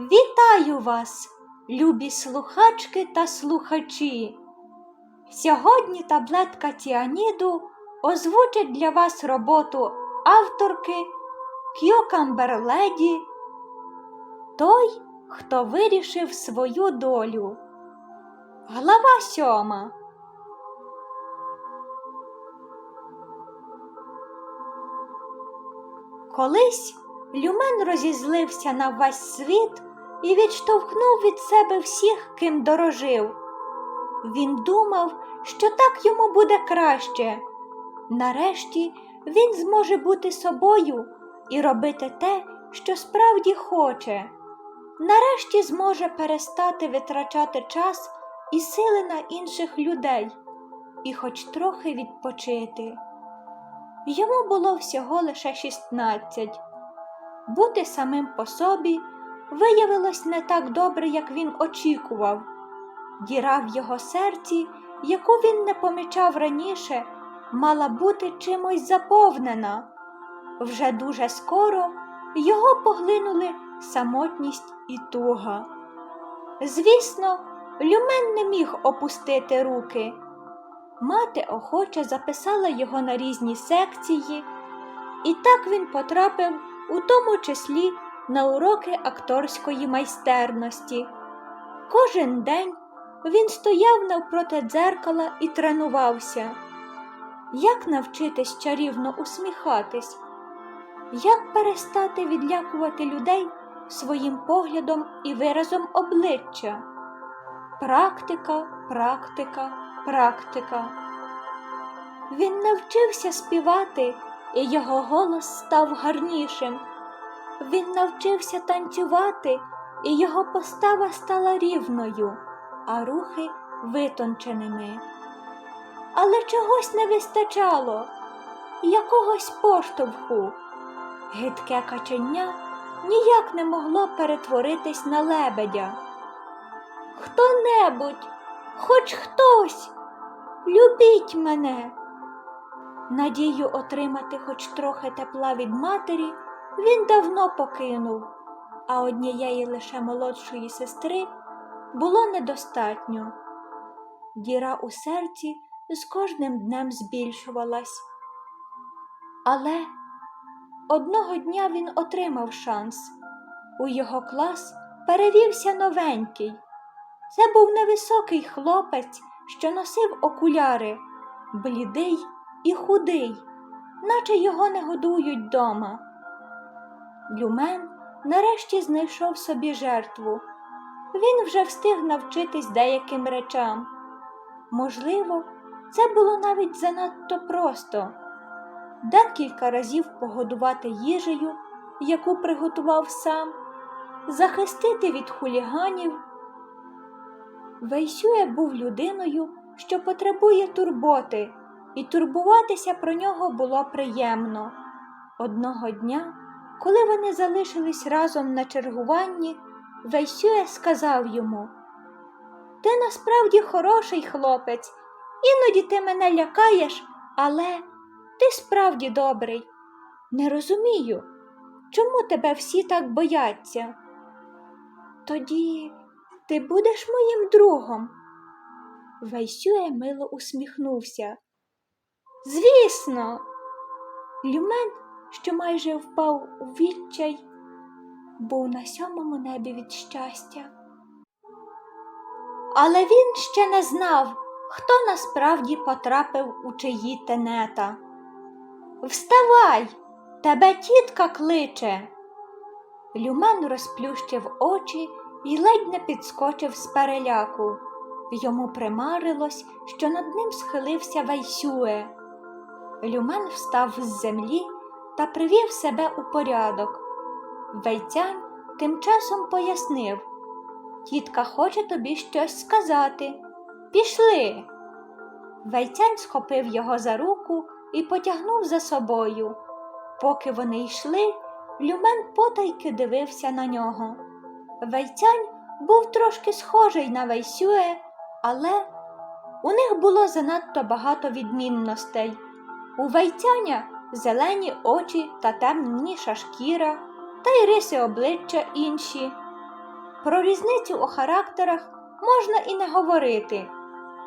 Вітаю вас, любі слухачки та слухачі. Сьогодні таблетка Тіаніду озвучить для вас роботу авторки Кьокамбер Леді Той, хто вирішив свою долю. Глава сьома. Колись Люмен розізлився на весь світ і відштовхнув від себе всіх, ким дорожив. Він думав, що так йому буде краще. Нарешті він зможе бути собою і робити те, що справді хоче. Нарешті зможе перестати витрачати час і сили на інших людей і хоч трохи відпочити. Йому було всього лише 16. Бути самим по собі виявилось не так добре, як він очікував. Діра в його серці, яку він не помічав раніше, мала бути чимось заповнена. Вже дуже скоро його поглинули самотність і туга. Звісно, Люмен не міг опустити руки. Мати охоче записала його на різні секції, і так він потрапив у тому числі на уроки акторської майстерності. Кожен день він стояв навпроти дзеркала і тренувався. Як навчитись чарівно усміхатись? Як перестати відлякувати людей своїм поглядом і виразом обличчя? Практика, практика, практика. Він навчився співати, і його голос став гарнішим. Він навчився танцювати, і його постава стала рівною, а рухи витонченими. Але чогось не вистачало, якогось поштовху. Гидке каченя ніяк не могло перетворитись на лебедя. Хто-небудь, хоч хтось, любіть мене. Надію отримати хоч трохи тепла від матері він давно покинув, а однієї лише молодшої сестри було недостатньо. Діра у серці з кожним днем збільшувалась. Але одного дня він отримав шанс. У його клас перевівся новенький. Це був невисокий хлопець, що носив окуляри, блідий і худий, наче його не годують дома. Люмен нарешті знайшов собі жертву. Він вже встиг навчитись деяким речам. Можливо, це було навіть занадто просто декілька разів погодувати їжею, яку приготував сам, захистити від хуліганів. Вейсює був людиною, що потребує турботи, і турбуватися про нього було приємно. Одного дня, коли вони залишились разом на чергуванні, Вейсює сказав йому Ти насправді хороший хлопець, іноді ти мене лякаєш, але ти справді добрий. Не розумію, чому тебе всі так бояться. Тоді ти будеш моїм другом. Вайсює мило усміхнувся. Звісно, Люмен, що майже впав у відчай, був на сьомому небі від щастя. Але він ще не знав, хто насправді потрапив у чиї тенета. Вставай, тебе тітка кличе. Люмен розплющив очі і ледь не підскочив з переляку. Йому примарилось, що над ним схилився Вайсюе. Люмен встав з землі та привів себе у порядок. Вейцян тим часом пояснив Тітка хоче тобі щось сказати. Пішли. Вейцян схопив його за руку і потягнув за собою. Поки вони йшли, Люмен потайки дивився на нього. Вейцянь був трошки схожий на Вейсюе, але у них було занадто багато відмінностей. У Вейцяня зелені очі та темніша шкіра, та й риси обличчя інші. про різницю у характерах можна і не говорити.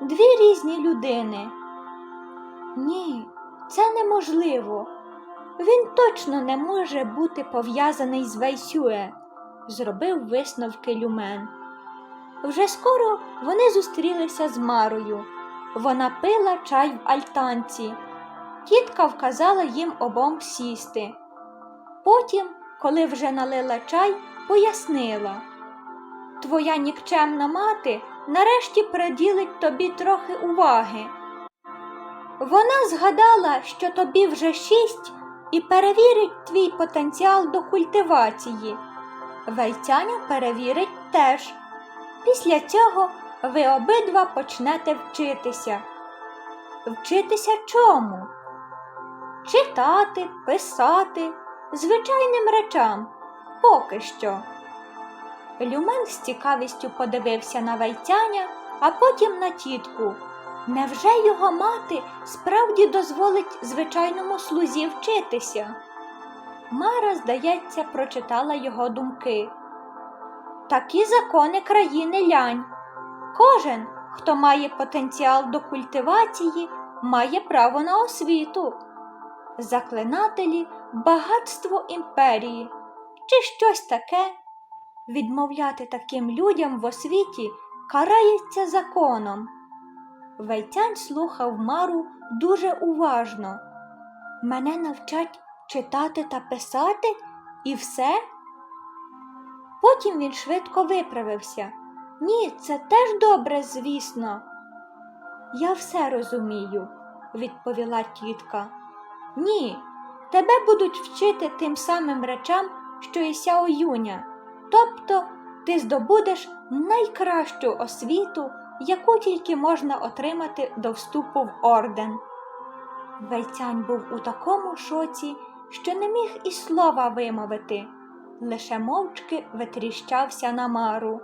Дві різні людини. Ні, це неможливо. Він точно не може бути пов'язаний з Вейсюе, зробив висновки Люмен. Вже скоро вони зустрілися з Марою. Вона пила чай в альтанці. Тітка вказала їм обом сісти. Потім, коли вже налила чай, пояснила Твоя нікчемна мати нарешті приділить тобі трохи уваги. Вона згадала, що тобі вже шість, і перевірить твій потенціал до культивації. Вейцяня перевірить теж. Після цього ви обидва почнете вчитися. Вчитися чому? Читати, писати, звичайним речам. Поки що. Люмен з цікавістю подивився на вайцяня, а потім на тітку. Невже його мати справді дозволить звичайному слузі вчитися? Мара, здається, прочитала його думки. Такі закони країни лянь. Кожен, хто має потенціал до культивації, має право на освіту. Заклинателі багатство імперії чи щось таке. Відмовляти таким людям в освіті карається законом. Вейцянь слухав Мару дуже уважно. Мене навчать читати та писати і все. Потім він швидко виправився. Ні, це теж добре, звісно. Я все розумію, відповіла тітка. Ні, тебе будуть вчити тим самим речам, що і Сяо Юня. Тобто ти здобудеш найкращу освіту, яку тільки можна отримати до вступу в орден. Вейцянь був у такому шоці, що не міг і слова вимовити, лише мовчки витріщався на мару.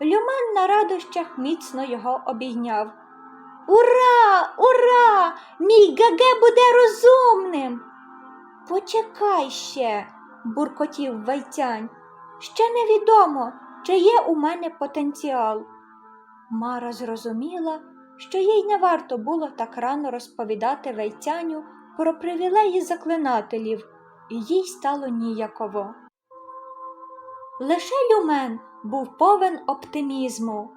Люмен на радощах міцно його обійняв. Ура, ура! Мій Гаге буде розумним. Почекай ще, буркотів Вайцянь. Ще невідомо, чи є у мене потенціал. Мара зрозуміла, що їй не варто було так рано розповідати вейцяню про привілеї заклинателів, і їй стало ніяково. Лише Люмен був повен оптимізму.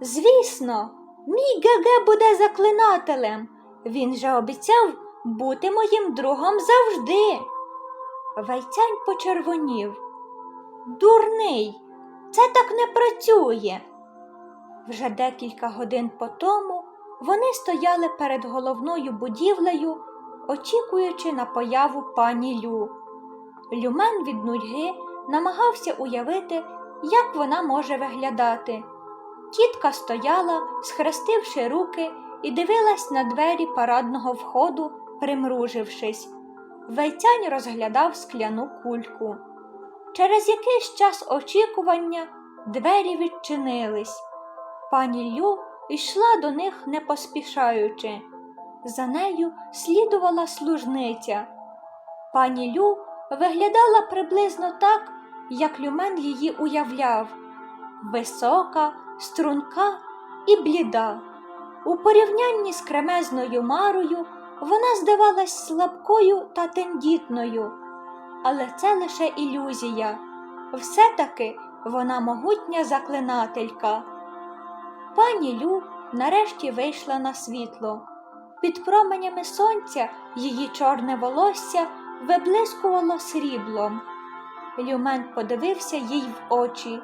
Звісно, мій Геге буде заклинателем. Він же обіцяв бути моїм другом завжди. Вайцянь почервонів. Дурний, це так не працює. Вже декілька годин по тому вони стояли перед головною будівлею, очікуючи на появу пані Лю. Люмен від нудьги намагався уявити, як вона може виглядати. Тітка стояла, схрестивши руки, і дивилась на двері парадного входу, примружившись. Вейцянь розглядав скляну кульку. Через якийсь час очікування двері відчинились. Пані Лю йшла до них не поспішаючи. За нею слідувала служниця. Пані Лю виглядала приблизно так, як Люмен її уявляв висока, струнка і бліда. У порівнянні з кремезною марою вона здавалась слабкою та тендітною, але це лише ілюзія. Все-таки вона могутня заклинателька. Пані Лю нарешті вийшла на світло. Під променями сонця її чорне волосся виблискувало сріблом. Люмен подивився їй в очі,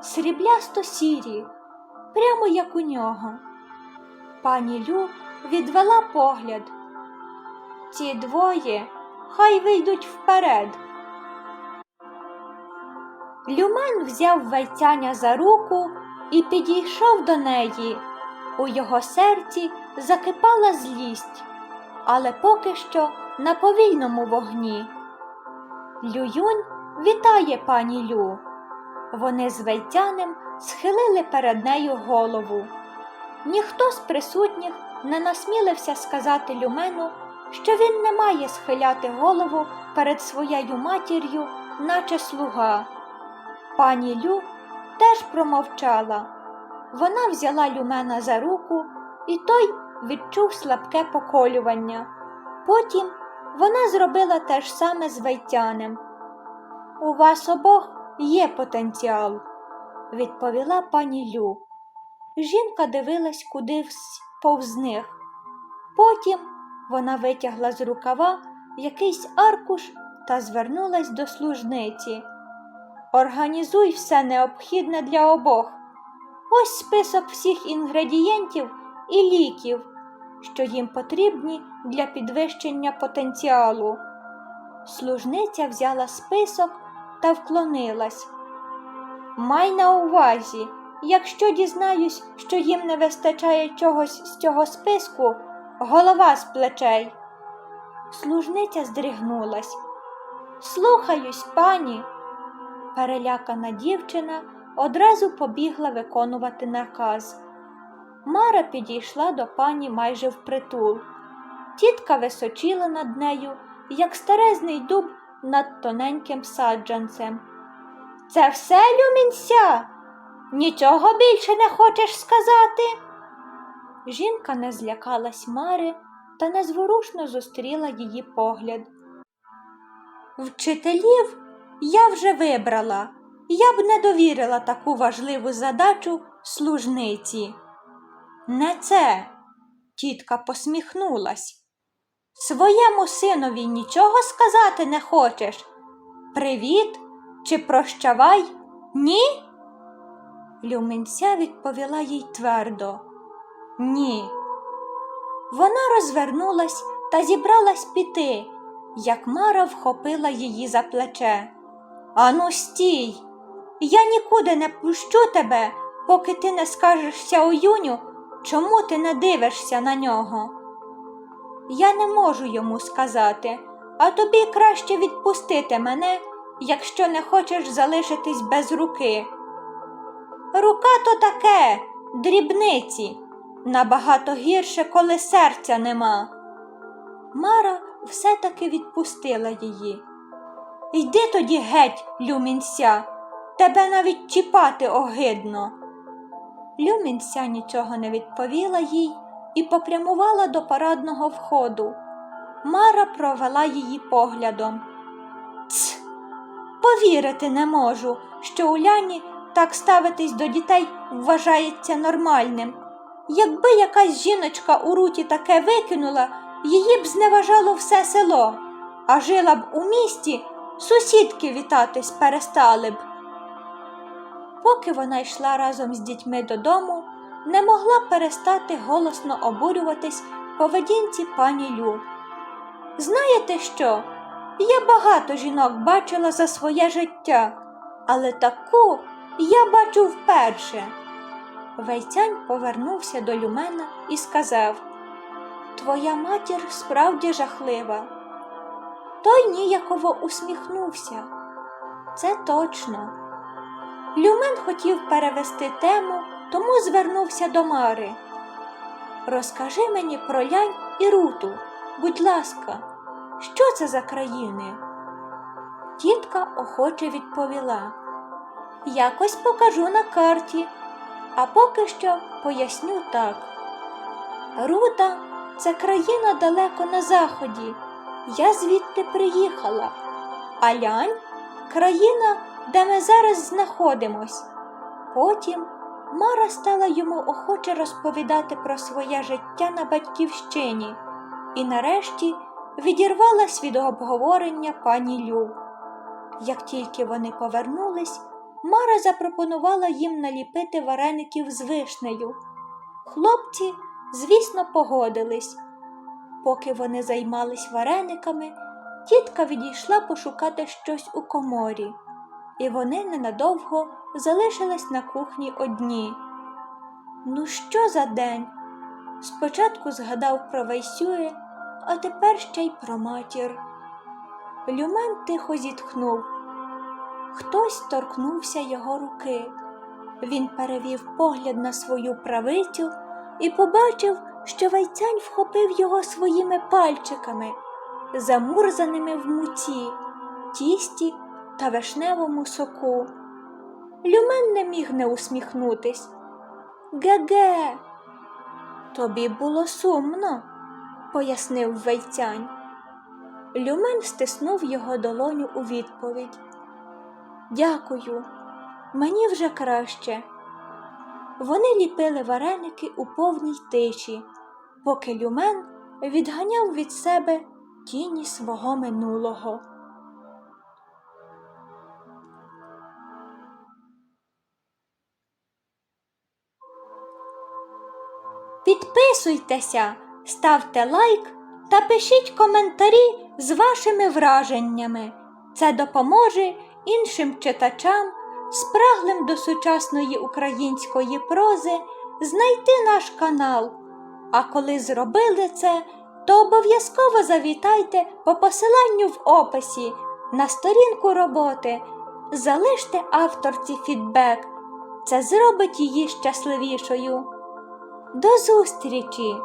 сріблясто сірі, прямо як у нього. Пані Лю відвела погляд. Ці двоє хай вийдуть вперед. Люмен взяв вайцяня за руку і підійшов до неї. У його серці закипала злість, але поки що на повільному вогні. Лююнь вітає пані Лю. Вони з вейцянем схилили перед нею голову. Ніхто з присутніх не насмілився сказати Люмену, що він не має схиляти голову перед своєю матір'ю, наче слуга. Пані Лю теж промовчала. Вона взяла Люмена за руку, і той відчув слабке поколювання. Потім вона зробила те ж саме з Вайтянем. У вас обох є потенціал, відповіла пані Лю. Жінка дивилась кудись повз них. Потім вона витягла з рукава якийсь аркуш та звернулась до служниці. Організуй все необхідне для обох. Ось список всіх інгредієнтів і ліків, що їм потрібні для підвищення потенціалу. Служниця взяла список та вклонилась. Май на увазі, якщо дізнаюсь, що їм не вистачає чогось з цього списку, голова з плечей. Служниця здригнулась. Слухаюсь, пані. Перелякана дівчина одразу побігла виконувати наказ. Мара підійшла до пані майже впритул. Тітка височила над нею, як старезний дуб над тоненьким саджанцем. Це все, Люмінся? Нічого більше не хочеш сказати? Жінка не злякалась Мари та незворушно зустріла її погляд. Вчителів я вже вибрала, я б не довірила таку важливу задачу служниці. Не це, тітка посміхнулась. Своєму синові нічого сказати не хочеш? Привіт чи прощавай? Ні? Люминця відповіла їй твердо. Ні. Вона розвернулась та зібралась піти, як Мара вхопила її за плече. Ану, стій! Я нікуди не пущу тебе, поки ти не скажешся у юню, чому ти не дивишся на нього. Я не можу йому сказати, а тобі краще відпустити мене, якщо не хочеш залишитись без руки. Рука то таке, дрібниці, набагато гірше, коли серця нема. Мара все-таки відпустила її. Йди тоді геть, Люмінся, тебе навіть чіпати огидно. Люмінся нічого не відповіла їй і попрямувала до парадного входу. Мара провела її поглядом. Ц, повірити не можу, що у Ляні так ставитись до дітей вважається нормальним. Якби якась жіночка у руті таке викинула, її б зневажало все село, а жила б у місті, сусідки вітатись перестали б. Поки вона йшла разом з дітьми додому, не могла перестати голосно обурюватись поведінці пані Лю. Знаєте що? Я багато жінок бачила за своє життя, але таку я бачу вперше. Вейцянь повернувся до Люмена і сказав Твоя матір справді жахлива. Той ніяково усміхнувся. Це точно. Люмен хотів перевести тему, тому звернувся до Мари. Розкажи мені про лянь і руту, будь ласка, що це за країни? Тітка охоче відповіла. Якось покажу на карті, а поки що поясню так. Рута це країна далеко на заході. Я звідти приїхала. А лянь країна, де ми зараз знаходимось. Потім Мара стала йому охоче розповідати про своє життя на батьківщині і нарешті відірвалась від обговорення пані Лю. Як тільки вони повернулись, Мара запропонувала їм наліпити вареників з вишнею. Хлопці, звісно, погодились. Поки вони займались варениками, тітка відійшла пошукати щось у коморі, і вони ненадовго залишились на кухні одні. Ну, що за день? Спочатку згадав про Вейсює, а тепер ще й про матір. Люмен тихо зітхнув. Хтось торкнувся його руки. Він перевів погляд на свою правицю і побачив, що вайцянь вхопив його своїми пальчиками, замурзаними в муці, тісті та вишневому соку. Люмен не міг не усміхнутись. Ге-ге. Тобі було сумно, пояснив вейцянь. Люмен стиснув його долоню у відповідь. Дякую, мені вже краще. Вони ліпили вареники у повній тиші, поки люмен відганяв від себе тіні свого минулого. Підписуйтеся, ставте лайк та пишіть коментарі з вашими враженнями. Це допоможе іншим читачам, спраглим до сучасної української прози, знайти наш канал. А коли зробили це, то обов'язково завітайте по посиланню в описі на сторінку роботи, залиште авторці фідбек. Це зробить її щасливішою. До зустрічі!